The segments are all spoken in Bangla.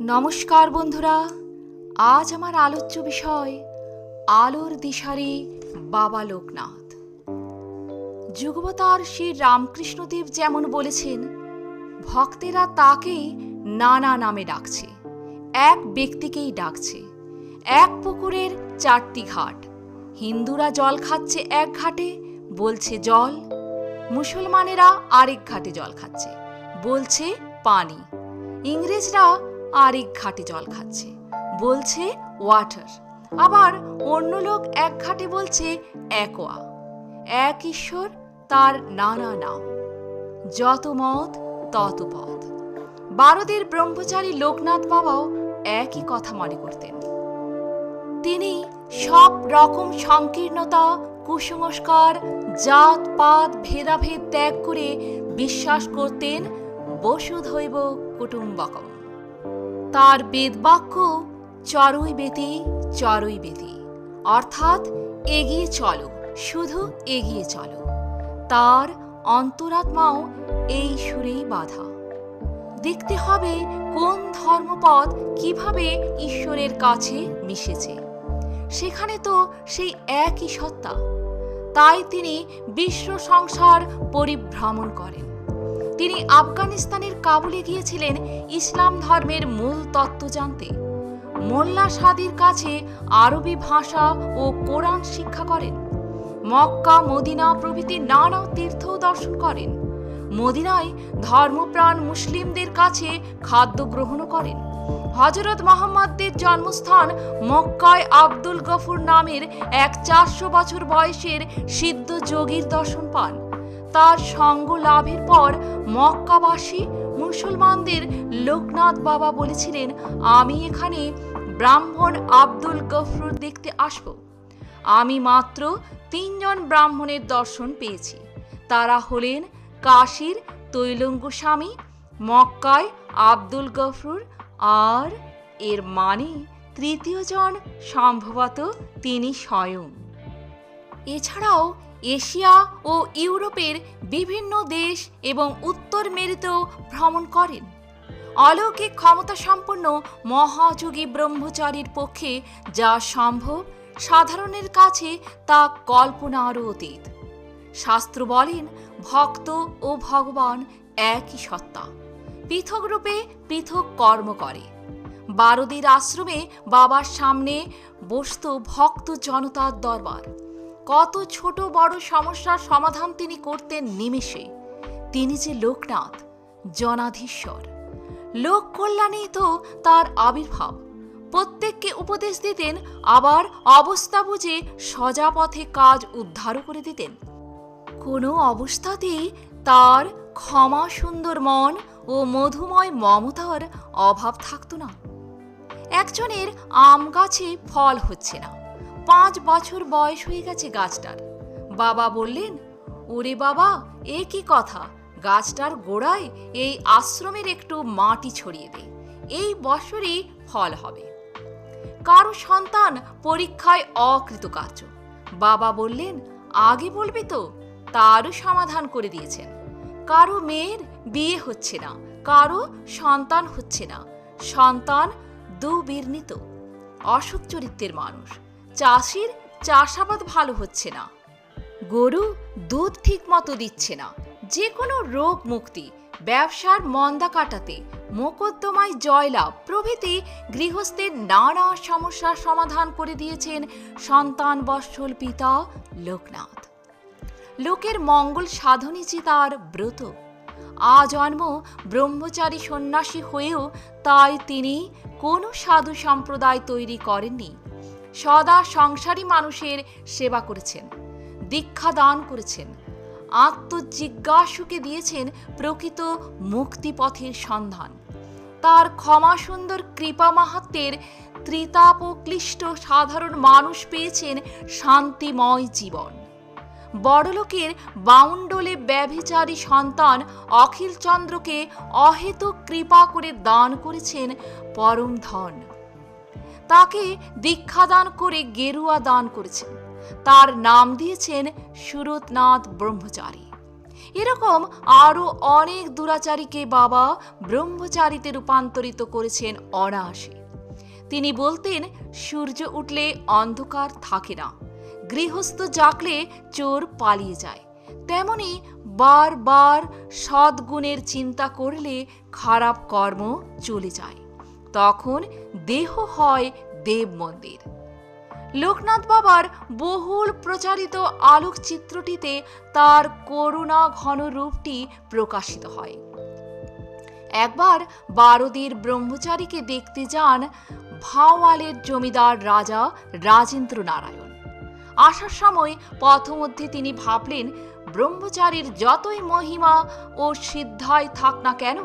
নমস্কার বন্ধুরা, আজ আমার আলোচ্য বিষয় আলোর দিশারি বাবা লোকনাথ। যুগবতার শ্রী রামকৃষ্ণদেব যেমন বলেছেন, ভক্তেরা তাকেই নানা নামে ডাকছে, এক ব্যক্তিকেই ডাকছে, এক পুকুরের চারটি ঘাট। হিন্দুরা জল খাচ্ছে এক ঘাটে, বলছে জল, মুসলমানেরা আরেক ঘাটে জল খাচ্ছে, বলছে পানি। ইংরেজরা আরেক ঘাটে জল খাচ্ছে। বলছে, ওয়াটার। আবার অন্য লোক এক ঘাটে বলছে, অ্যাকোয়া। এক ঈশ্বর, তার নানা নাম। যত মত, তত পথ। বারদের ব্রহ্মচারী লোকনাথ বাবাও একই কথা মনে করতেন। তিনি সব রকম সংকীর্ণতা, কুসংস্কার জাত পাত ভেদাভেদ ত্যাগ করে বিশ্বাস করতেন বসুধৈব কুটুম্বকম। তার বেদবাক্য চরই বেতি চরই বেতি অর্থাৎ এগিয়ে চলো, শুধু এগিয়ে চলো। তার অন্তরাত্মাও এই সুরেই বাধা। দেখতে হবে কোন ধর্মপথ কীভাবে ঈশ্বরের কাছে মিশেছে। সেখানে তো সেই একই সত্তা। তাই তিনি বিশ্ব সংসার পরিভ্রমণ করেন। তিনি আফগানিস্তানের কাবুলে গিয়েছিলেন ইসলাম ধর্মের মূল তত্ত্ব জানতে। মোল্লা সাদির কাছে আরবি ভাষা ও কোরআন শিক্ষা করেন। মক্কা, মদিনা প্রভৃতি নানা তীর্থ দর্শন করেন। মদিনায় ধর্মপ্রাণ মুসলিমদের কাছে খাদ্য গ্রহণও করেন। হজরত মোহাম্মদের জন্মস্থান মক্কায় আব্দুল গফুর নামের এক চারশো বছর বয়সের সিদ্ধ যোগীর দর্শন পান। তার সঙ্গ লাভের পর মক্কাবাসী মুসলমানদের লোকনাথ বাবা বলেছিলেন, আমি এখানে ব্রাহ্মণ আব্দুল গফরুর দেখতে আসব। আমি মাত্র তিনজন ব্রাহ্মণের দর্শন পেয়েছি। তারা হলেন কাশীর তৈলঙ্গ স্বামী, মক্কায় আব্দুল গফরুর, আর এর মানে তৃতীয়জন সম্ভবত তিনি স্বয়ং। এছাড়াও এশিয়া ও ইউরোপের বিভিন্ন দেশ এবং উত্তর মেরুতেও ভ্রমণ করেন। অলৌকিক ক্ষমতা সম্পন্ন মহাযোগী ব্রহ্মচারীর পক্ষে যা সম্ভব, সাধারণের কাছে তা কল্পনারও অতীত। শাস্ত্র বলেন, ভক্ত ও ভগবান একই সত্তা। পৃথক রূপে পৃথক কর্ম করে। বারদির আশ্রমে বাবার সামনে বসত ভক্ত জনতার দরবার। কত ছোট বড় সমস্যার সমাধান তিনি করতেন নিমেষে। তিনি যে লোকনাথ, জনাধীশ্বর। লোক কল্যাণেই তো তার আবির্ভাব। প্রত্যেককে উপদেশ দিতেন, আবার অবস্থা বুঝে সজা পথে কাজ উদ্ধারও করে দিতেন। কোনো অবস্থাতেই তার ক্ষমা সুন্দর মন ও মধুময় মমতার অভাব থাকতো না। একজনের আম গাছে ফল হচ্ছে না। পাঁচ বছর বয়স হয়ে গেছে গাছটার। বাবা বললেন, ওরে বাবা, এ কি কথা? গাছটার গোড়ায় এই আশ্রমের একটু মাটি ছড়িয়ে দে। এই বছরই ফল হবে। কারও সন্তান পরীক্ষায় অকৃতকার্য। বাবা বললেন, আগে বলবি তো, তারও সমাধান করে দিয়েছেন। কারও মেয়ের বিয়ে হচ্ছে না, কারও সন্তান হচ্ছে না। সন্তান দুবির্ণিত, অসৎ চরিত্রের মানুষ। চাষির চাষাবাদ ভালো হচ্ছে না। গরু দুধ ঠিক মতো দিচ্ছে না। যে কোনো রোগ মুক্তি, ব্যবসার মন্দা কাটাতে মোকদ্দমায় জয়লাভ প্রভৃতি গৃহস্থের নানা সমস্যার সমাধান করে দিয়েছেন সন্তান বৎসল পিতা লোকনাথ। লোকের মঙ্গল সাধনই যে তার ব্রত। আজন্ম ব্রহ্মচারী সন্ন্যাসী হয়েও তাই তিনি কোনো সাধু সম্প্রদায় তৈরি করেননি। সদা সংসারী মানুষের সেবা করেছেন, দীক্ষা দান করেছেন, আত্মজিজ্ঞাসুকে দিয়েছেন প্রকৃত মুক্তিপথের সন্ধান। তার ক্ষমা সুন্দর কৃপা মাহাত্মের ত্রিতাপক্লিষ্ট সাধারণ মানুষ পেয়েছেন শান্তিময় জীবন। বড়লোকের বাউন্ডলে ব্যভিচারী সন্তান অখিলচন্দ্রকে অহেতুক কৃপা করে দান করেছেন পরম ধন তাকে দীক্ষাদান করে গেরুয়া দান করেছেন। তার নাম দিয়েছেন সুরতনাথ ব্রহ্মচারী। এরকম আরও অনেক দুরাচারীকে বাবা ব্রহ্মচারীতে রূপান্তরিত করেছেন অনায়াসে। তিনি বলতেন, সূর্য উঠলে অন্ধকার থাকে না, গৃহস্থ জাগলে চোর পালিয়ে যায়। তেমনি বারবার সদ্গুণের চিন্তা করলে খারাপ কর্ম চলে যায়। তখন দেহ হয় দেব মন্দির। লোকনাথ বাবার বহুল প্রচারিত আলোকচিত্রটিতে তার করুণা ঘন রূপটি প্রকাশিত হয়। একবার বারোদির ব্রহ্মচারীকে দেখতে যান ভাওয়ালের জমিদার রাজা রাজেন্দ্র নারায়ণ আসার সময় পথমধ্যে তিনি ভাবলেন, ব্রহ্মচারীর যতই মহিমা ও সিদ্ধায় থাক না কেন,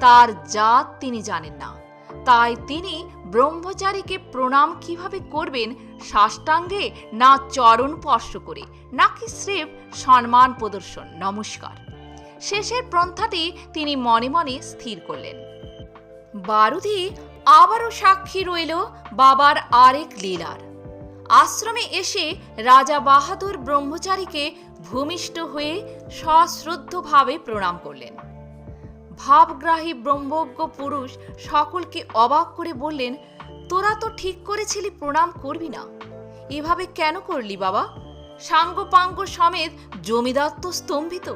তার জাত তিনি জানেন না। তাই তিনি ব্রহ্মচারীকে প্রণাম কীভাবে করবেন সাষ্টাঙ্গে না চরণ স্পর্শ করে, নাকি স্রেফ সম্মান প্রদর্শন? নমস্কার। শেষের পন্থাটি তিনি মনে মনে স্থির করলেন। বারুদি, আবারও সাক্ষী রইল বাবার আরেক লীলার। আশ্রমে এসে রাজা বাহাদুর ব্রহ্মচারীকে ভূমিষ্ঠ হয়ে সশ্রদ্ধভাবে প্রণাম করলেন। ভাবগ্রাহী ব্রহ্মজ্ঞ পুরুষ সকলকে অবাক করে বললেন, তোরা তো ঠিক করেছিলি প্রণাম করবি না। এভাবে কেন করলি বাবা? সাঙ্গপাঙ্গ সমেত জমিদার তো স্তম্ভিত।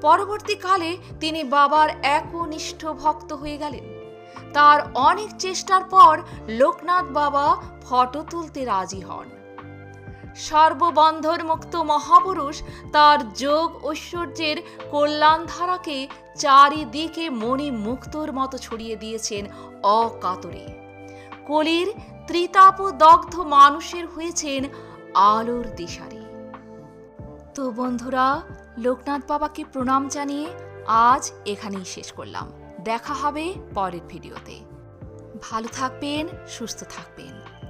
পরবর্তীকালে তিনি বাবার একনিষ্ঠ ভক্ত হয়ে গেলেন। তার অনেক চেষ্টার পর লোকনাথ বাবা ফটো তুলতে রাজি হন। সর্ববন্ধর মুক্ত মহাপুরুষ তার যোগ ঐশ্বর্যের কল্যাণধারাকে চারিদিকে মণি মুক্তর মতো ছড়িয়ে দিয়েছেন অকাতরে। কলির ত্রিতাপ দগ্ধ মানুষের হয়েছেন আলোর দিশারি। তো বন্ধুরা, লোকনাথ বাবাকে প্রণাম জানিয়ে আজ এখানেই শেষ করলাম। দেখা হবে পরের ভিডিওতে। ভালো থাকবেন, সুস্থ থাকবেন।